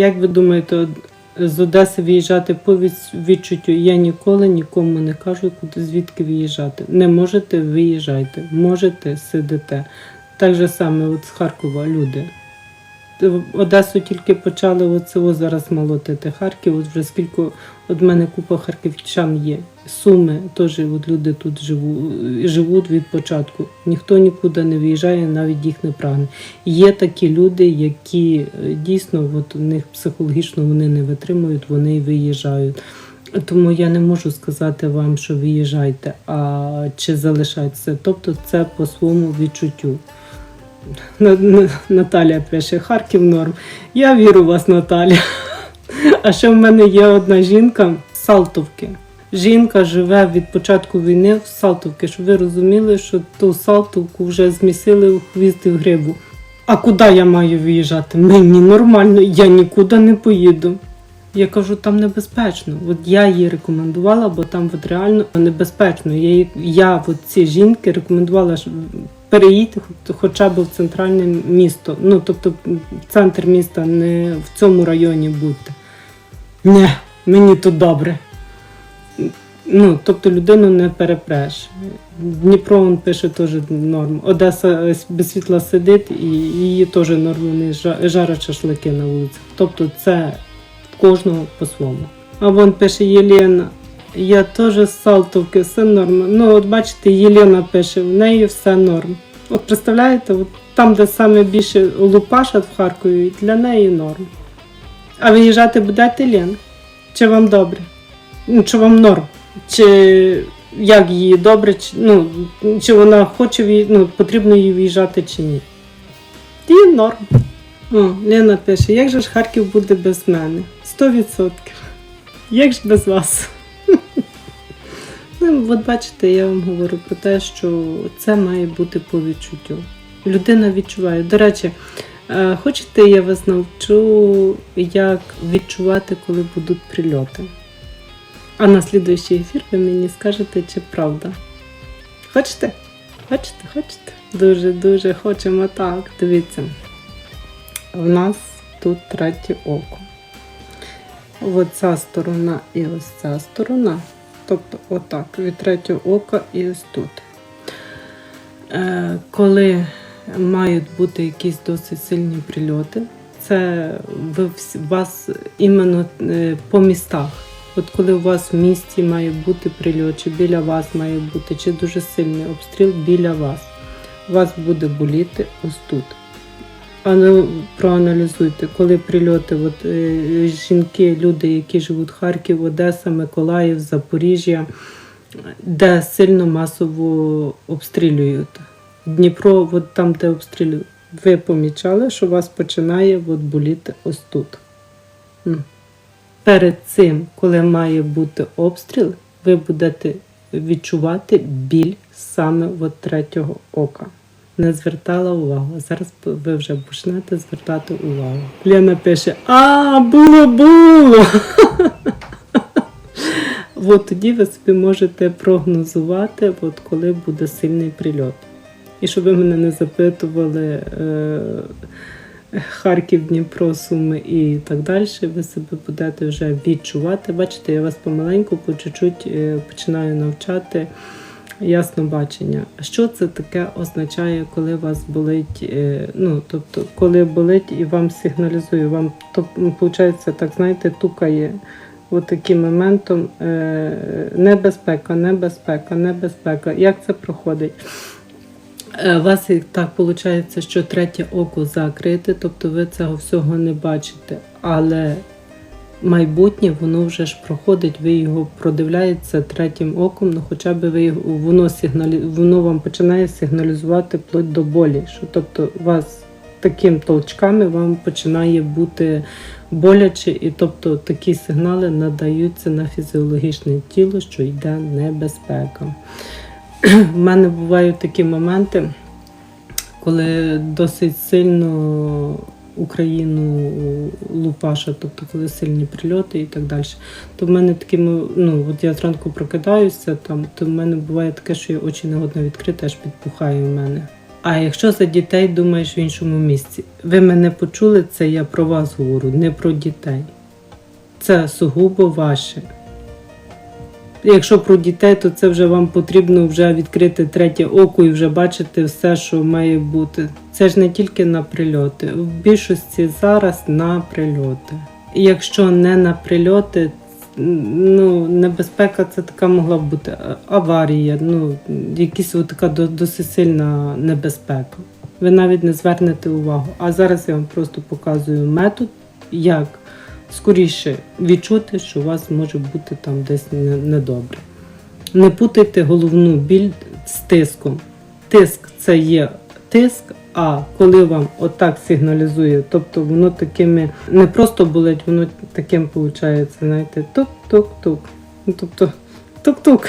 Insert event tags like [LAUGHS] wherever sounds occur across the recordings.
Як ви думаєте, з Одеси виїжджати по відчуттю? Я ніколи нікому не кажу, куди звідки виїжджати. Не можете, виїжджайте. Можете, сидите. Так же саме от з Харкова люди. Одесу тільки почали оце зараз молотити. Харків, от вже скільки от мене купа харківчан є. Суми теж от люди тут живу, живуть від початку. Ніхто нікуди не виїжджає, навіть їх не прагне. Є такі люди, які е, дійсно от у них психологічно вони не витримують, вони й виїжджають. Тому я не можу сказати вам, що виїжджайте, а чи залишайтеся. Тобто це по своєму відчуттю. На- на- Наталя пише Харків норм. Я вірю в вас, Наталя. А ще в мене є одна жінка з Салтовки. Жінка живе від початку війни в Салтовці, щоб ви розуміли, що ту Салтовку вже змісили в хвіст і в грибу. А куди я маю виїжджати? Мені нормально, я нікуди не поїду. Я кажу, там небезпечно. От я її рекомендувала, бо там от реально небезпечно. Я, я от ці жінки рекомендувала хоч- хоча б в центральне місто. Ну, тобто центр міста, не в цьому районі будьте. Не, мені тут добре. Ну, тобто людину не перепреш. Дніпро він пише теж норм. Одеса без світла сидить і її теж норм, жарять шашлики на вулицях. Тобто це кожного по-своєму. А вон пише Єлена. Я теж з Салтовки, все норм. Ну, от бачите, Єлена пише, в неї все норм. От представляєте, от там, де саме більше лупашать в Харкові, для неї норм. А виїжджати будете Лен? Чи вам добре? Ну, чи вам норм? Чи як їй добре, чи, ну, чи вона хоче ну, потрібно їй виїжджати чи ні? Їй норм. О, Лена пише, як же ж Харків буде без мене? Сто відсотків. Як ж без вас? Ну, от бачите, я вам говорю про те, що це має бути по відчуттю. Людина відчуває. До речі, е, хочете, я вас навчу, як відчувати, коли будуть прильоти. А на слідуючий ефір ви мені скажете, чи правда. Хочете? Хочете, хочете? Дуже, дуже хочемо так. Дивіться. У нас тут третє око. Оця сторона і ось ця сторона. Тобто, отак, від третього ока і ось тут. Е, коли мають бути якісь досить сильні прильоти, це ви вас іменно е, по містах. От коли у вас в місті має бути прильот, чи біля вас має бути, чи дуже сильний обстріл біля вас, вас буде боліти ось тут. Ну, проаналізуйте, коли прильоти, от, е, жінки, люди, які живуть Харків, Одеса, Миколаїв, Запоріжжя, де сильно масово обстрілюють. Дніпро, от там, де обстрілюють, ви помічали, що вас починає от, боліти ось тут. Перед цим, коли має бути обстріл, ви будете відчувати біль саме от третього ока не звертала увагу. А зараз ви вже почнете звертати увагу. Лена пише: А, було, було. [LAUGHS] От тоді ви собі можете прогнозувати, от коли буде сильний прильот. І щоб ви мене не запитували е, Харків, Дніпро, Суми і так далі, ви себе будете вже відчувати. Бачите, я вас помаленьку, по чуть-чуть е, починаю навчати ясно бачення. Що це таке означає, коли вас болить? е, Ну, тобто, коли болить і вам сигналізує, вам то виходить, так знаєте, тукає таким моментом е, небезпека, небезпека, небезпека. Як це проходить? Е, У вас і так виходить, що третє око закрите, тобто ви цього всього не бачите, але майбутнє воно вже ж проходить, ви його продивляєте третім оком, ну хоча б ви його, воно сигналі, воно вам починає сигналізувати вплоть до болі. Що, тобто вас таким толчками вам починає бути боляче, і тобто такі сигнали надаються на фізіологічне тіло, що йде небезпека. У мене бувають такі моменти, коли досить сильно Україну лупаша, тобто коли сильні прильоти і так далі. То в мене такі, ну от я зранку прокидаюся, там, то в мене буває таке, що я очі не годна відкрити, аж підпухає в мене. А якщо за дітей думаєш в іншому місці, ви мене почули, це я про вас говорю, не про дітей. Це сугубо ваше. Якщо про дітей, то це вже вам потрібно вже відкрити третє око і вже бачити все, що має бути. Це ж не тільки на прильоти. В більшості зараз на прильоти. І якщо не на прильоти, ну, небезпека це така могла б бути аварія, ну, якась така досить сильна небезпека. Ви навіть не звернете увагу. А зараз я вам просто показую метод, як скоріше відчути, що у вас може бути там десь недобре. Не путайте головну біль з тиском. Тиск це є тиск, а коли вам отак сигналізує, тобто воно такими не просто болить, воно таким виходить, знаєте, тук-тук-тук. Ну, тобто тук-тук.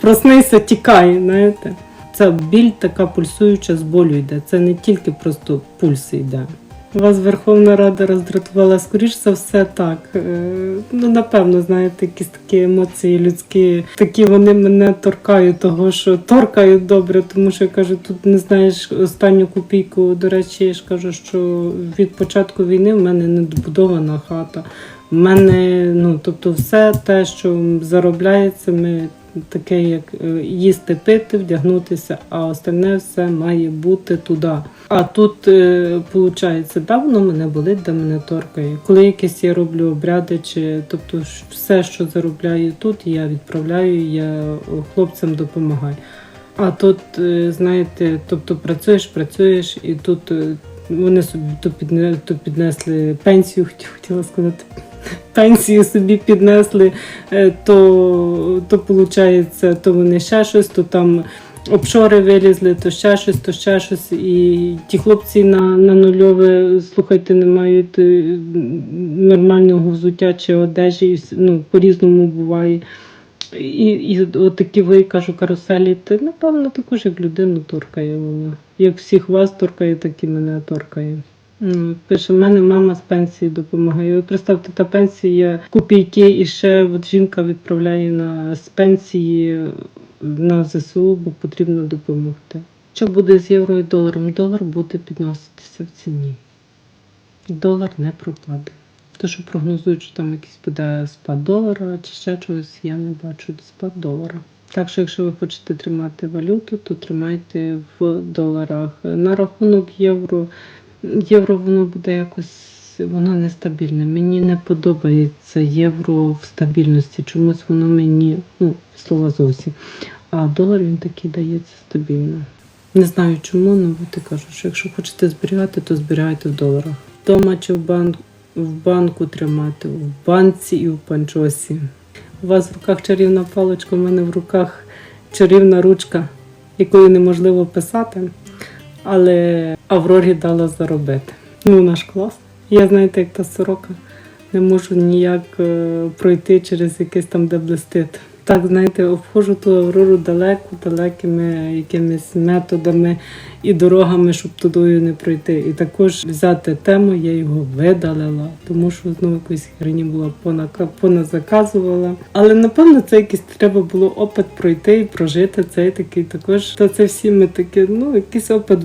Проснися, тікай, знаєте. Ця біль така пульсуюча з болю йде. Це не тільки просто пульс йде. Вас Верховна Рада роздратувала, скоріш за все, так. Е, Ну, напевно, знаєте, якісь такі емоції людські, такі вони мене торкають, того що торкають добре, тому що я кажу, тут не знаєш останню копійку. До речі, я ж кажу, що від початку війни в мене не добудована хата. В мене, ну тобто, все те, що заробляється, ми таке, як е, їсти, пити, вдягнутися, а остальне все має бути туди. А тут, виходить, да, воно мене болить, да мене торкає. Коли якісь я роблю обряди, чи тобто все, що заробляю тут, я відправляю, я хлопцям допомагаю. А тут, е, знаєте, тобто працюєш, працюєш, і тут е, вони собі то, піднесли пенсію, [LAUGHS] хотіла сказати, пенсію собі піднесли, е, то, то виходить, то вони ще щось, то там обшори вилізли, то ще щось, то ще щось. І ті хлопці на, на нульове, слухайте, не мають е, нормального взуття чи одежі, ну, по-різному буває. І, і от такі ви кажу, каруселі, ти напевно також як людину торкає воно. Як всіх вас торкає, так і мене торкає. Пише, в мене мама з пенсії допомагає. Ви представте, та пенсія копійки, і ще от жінка відправляє на з пенсії на ЗСУ, бо потрібно допомогти. Що буде з євро і доларом? Долар буде підноситися в ціні. Долар не пропаде. То, що прогнозують, що там якийсь буде спад долара чи ще чогось, я не бачу спад долара. Так що, якщо ви хочете тримати валюту, то тримайте в доларах. На рахунок євро, євро воно буде якось воно нестабільне. Мені не подобається євро в стабільності. Чомусь воно мені, ну, слова зовсім. А долар він такий дається стабільно. Не знаю чому, але ти кажу, що якщо хочете зберігати, то зберігайте в доларах. Дома чи в банку, в банку тримати, в банці і в панчосі. У вас в руках чарівна паличка, у мене в руках чарівна ручка, якою неможливо писати, але Аврорі дала заробити. Ну, наш клас. Я знаєте, як та сорока, не можу ніяк е, пройти через якесь там, де блистить. Так, знаєте, обходжу ту Аврору далеко, далекими якимись методами і дорогами, щоб тудою не пройти. І також взяти тему, я його видалила, тому що знову якоїсь херні була поназаказувала. Але напевно це якийсь треба було опит пройти і прожити цей такий також. То це всі ми такі, ну, якийсь опит.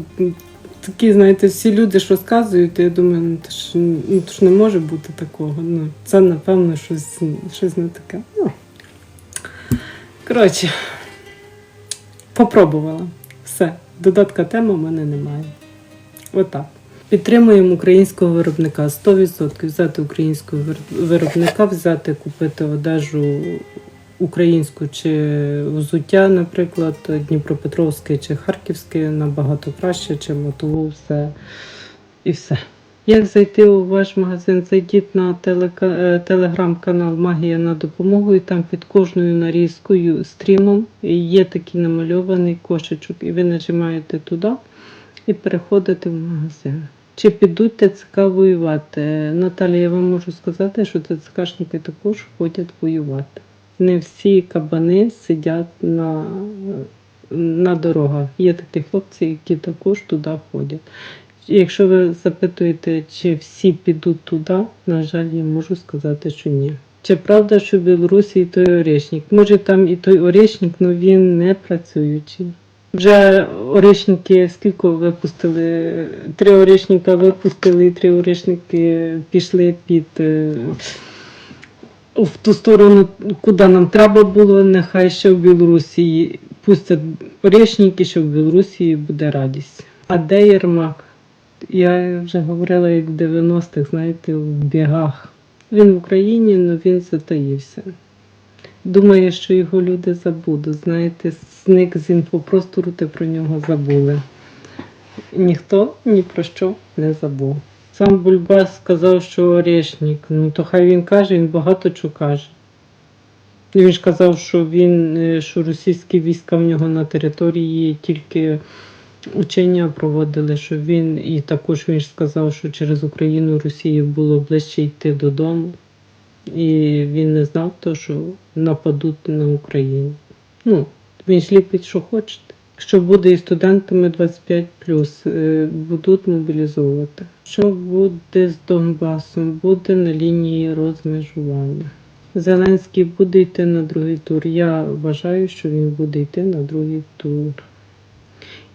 Такі, знаєте, всі люди ж розказують, я думаю, ну то ж, ну, то ж не може бути такого. Ну, це напевно щось, щось не таке. Ну. Коротше, попробувала. Все. Додатка теми в мене немає. Отак. Підтримуємо українського виробника 100%. Взяти українського виробника, взяти, купити одежу українську чи взуття, наприклад, Дніпропетровське чи Харківське набагато краще, чи мотову, все і все. Як зайти у ваш магазин? Зайдіть на е, телеграм-канал Магія на допомогу, і там під кожною нарізкою стрімом є такий намальований кошечок, і ви нажимаєте туди і переходите в магазин. Чи підуть ТЦК воювати? Наталія, я вам можу сказати, що ТЦКшники також ходять воювати. Не всі кабани сидять на, на дорогах. Є такі хлопці, які також туди ходять. Якщо ви запитуєте, чи всі підуть туди, на жаль, я можу сказати, що ні. Чи правда, що в Білорусі і той орешник? Може там і той орешник, але він не працюючий. Вже орішники скільки випустили? Три орішника випустили, і три орішники пішли під е, в ту сторону, куди нам треба було. Нехай ще в Білорусі пустять орішники, що в Білорусі буде радість. А де Єрмак? Я вже говорила, як в 90-х, знаєте, в бігах. Він в Україні, але він затаївся. Думає, що його люди забудуть. Знаєте, зник з інфопростору, ти про нього забули. Ніхто ні про що не забув. Сам Бульбас сказав, що орешник. Ну то хай він каже, він багато чого каже. Він ж казав, що він, е, що російські війська в нього на території тільки учення проводили, що він і також він сказав, що через Україну Росії було ближче йти додому. І він не знав то, що нападуть на Україну. Ну, він ж ліпить, що хочете. Якщо буде і студентами 25 е, будуть мобілізовувати. Що буде з Донбасом? Буде на лінії розмежування. Зеленський буде йти на другий тур. Я вважаю, що він буде йти на другий тур.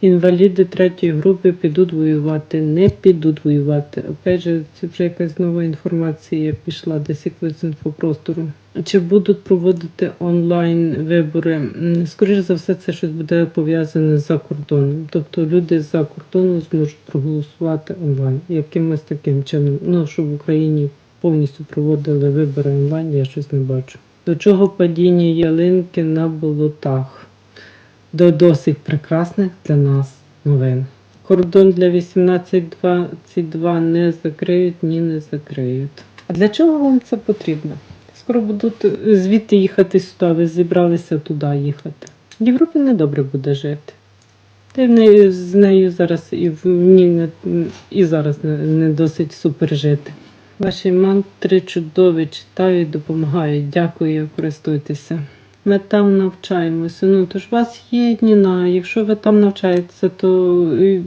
Інваліди третьої групи підуть воювати, не підуть воювати. Опять же, це вже якась нова інформація пішла десь якось з інфопростору. Чи будуть проводити онлайн вибори? Скоріше за все, це щось буде пов'язане за кордоном. Тобто люди з-за кордону зможуть проголосувати онлайн якимось таким чином. Ну, щоб в Україні повністю проводили вибори онлайн, я щось не бачу. До чого падіння ялинки на болотах? До досить прекрасних для нас новин. Кордон для 18-22 не закриють, ні не закриють. А для чого вам це потрібно? Скоро будуть звідти їхати сюди, ви зібралися туди їхати. В Європі недобре буде жити. Та й з нею зараз і в ній не, і зараз не, не досить супер жити. Ваші мантри чудові читають, допомагають. Дякую, користуйтеся. Ми там навчаємося. Ну, то ж у вас є Ніна, якщо ви там навчаєтеся, то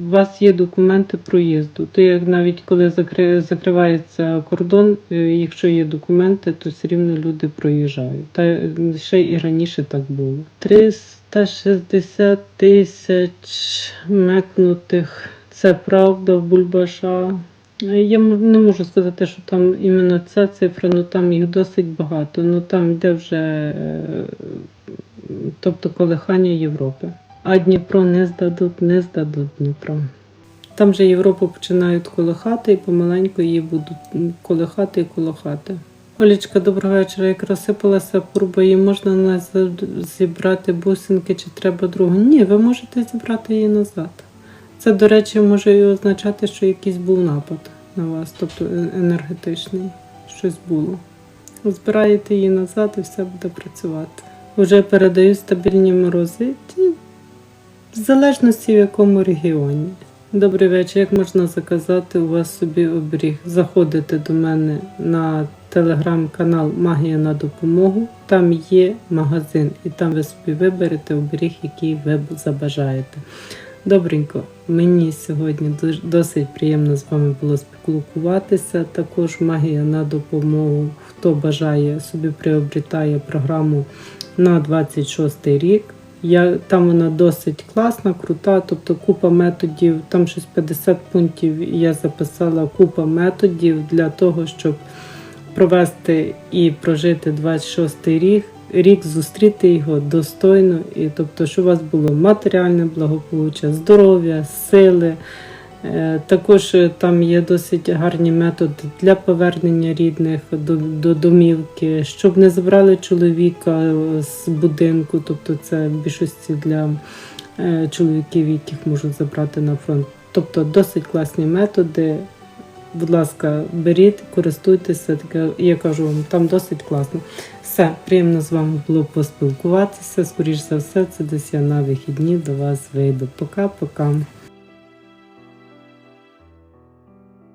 у вас є документи проїзду. То як навіть коли закри- закривається кордон, е, якщо є документи, то все рівно люди проїжджають. Та ще і раніше так було. 360 тисяч мекнутих. Це правда Бульбаша. Я не можу сказати, що там іменно ця цифра, ну там їх досить багато. Ну там йде вже е, тобто колихання Європи. А Дніпро не здадуть, не здадуть Дніпро. Там вже Європу починають колихати і помаленьку її будуть колихати і колихати. Олічка, доброго вечора. Як розсипалася пурба, її можна назад зібрати бусинки чи треба другу? Ні, ви можете зібрати її назад. Це, до речі, може і означати, що якийсь був напад на вас, тобто енергетичний. Щось було. Збираєте її назад і все буде працювати. Вже передають стабільні морози. В залежності в якому регіоні. Добрий вечір. Як можна заказати у вас собі оберіг? Заходите до мене на телеграм-канал Магія на допомогу. Там є магазин, і там ви собі виберете оберіг, який ви забажаєте. Добренько, мені сьогодні досить приємно з вами було спілкуватися. Також магія на допомогу. Хто бажає, собі приобретає програму на 26 рік. Я, там вона досить класна, крута, тобто купа методів, там щось 50 пунктів я записала купа методів для того, щоб провести і прожити 26 рік, рік зустріти його достойно, і тобто, щоб у вас було матеріальне благополуччя, здоров'я, сили. Е, Також е, там є досить гарні методи для повернення рідних до, до домівки, щоб не забрали чоловіка е, з будинку, тобто це в більшості для чоловіків, яких можуть забрати на фронт. Тобто досить класні методи. Будь ласка, беріть, користуйтеся. Таке, я кажу вам, там досить класно. Все, приємно з вами було поспілкуватися. Скоріше за все, це десь я на вихідні до вас вийду. Пока-пока.